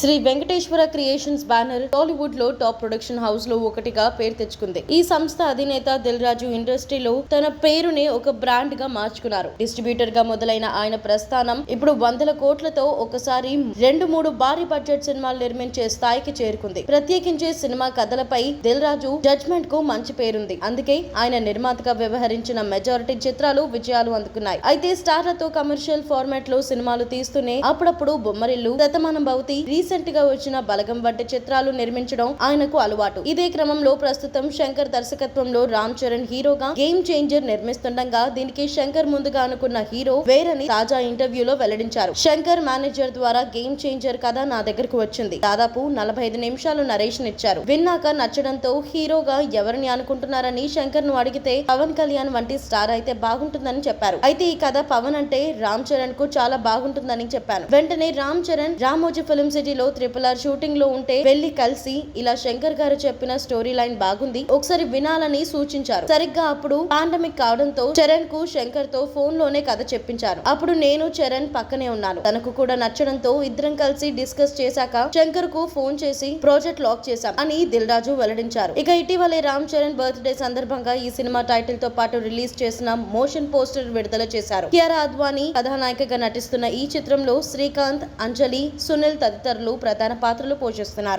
Shri Venkateswara creations banner టాలీవుడ్లో top production హౌస్లో ఒకటిగా పేరు తెచ్చుకుంది. ఈ సంస్థ అధినేత దిల్ రాజు ఇండస్ట్రీలో తన పేరుని ఒక బ్రాండ్గా మార్చుకున్నారు. డిస్ట్రిబ్యూటర్గా మొదలైన ఆయన ప్రస్థానం ఇప్పుడు వందల కోట్లతో ఒకసారి రెండు మూడు భారీ బడ్జెట్ సినిమాలు నిర్మించే స్థాయికి చేరుకుంది. ప్రత్యేకించే సినిమా కథలపై దిల్ రాజు జడ్జ్మెంట్కు మంచి పేరుంది. అందుకే ఆయన నిర్మాతగా వ్యవహరించిన మెజారిటీ చిత్రాలు విజయాలు అందుకున్నాయి. అయితే స్టార్లతో కమర్షియల్ ఫార్మాట్లో సినిమాలు తీస్తూనే అప్పుడప్పుడు బొమ్మరిల్లు శతమానం భవతి రీసెంట్గా వచ్చిన బలగం వంటి చిత్రాలు నిర్మించడం ఆయనకు అలవాటు. ఇదే క్రమంలో ప్రస్తుతం శంకర్ దర్శకత్వంలో రామ్ చరణ్ హీరోగా గేమ్ చేంజర్ నిర్మిస్తుండగా దీనికి శంకర్ ముందుగా అనుకున్న హీరో వేరని తాజా ఇంటర్వ్యూలో వెల్లడించారు. శంకర్ మేనేజర్ ద్వారా గేమ్ చేంజర్ కథ నా దగ్గరకు వచ్చింది. దాదాపు నలభై ఐదు నిమిషాలు నరేషన్ ఇచ్చారు. విన్నాక నచ్చడంతో హీరోగా ఎవరిని అనుకుంటున్నారని శంకర్ను అడిగితే పవన్ కళ్యాణ్ వంటి స్టార్ అయితే బాగుంటుందని చెప్పారు. అయితే ఈ కథ పవన్ అంటే రామ్ చరణ్కు చాలా బాగుంటుందని చెప్పాను. వెంటనే రామ్ చరణ్ రామోజీ ఫిల్మ్ లో త్రిపుల్ ఆర్ షూటింగ్లో ఉంటే వెళ్ళి కలిసి ఇలా శంకర్ గారు చెప్పిన స్టోరీ లైన్ బాగుంది. ఒకసారి వినాలని సూచించారు. సరిగ్గా అప్పుడు పాండమిక్ కావడంతో చరణ్కు శంకర్తో ఫోన్లోనే కథ చెప్పించారు. అప్పుడు నేను చరణ్ పక్కనే ఉన్నాను. తనకు కూడా నచ్చడంతో ఇద్దరం కలిసి డిస్కస్ చేశాక శంకర్కు ఫోన్ చేసి ప్రాజెక్ట్ లాక్ చేశాం అని దిల్ రాజు వెల్లడించారు. ఇక ఇటీవలే రామ్ చరణ్ బర్త్డే సందర్భంగా ఈ సినిమా టైటిల్తో పాటు రిలీజ్ చేసిన మోషన్ పోస్టర్ విడుదల చేశారు. కియారా అద్వానీ కథానాయికగా నటిస్తున్న ఈ చిత్రంలో శ్రీకాంత్ అంజలి సునీల్ తదితరులు ప్రధాన పాత్రలు పోషిస్తున్నారు.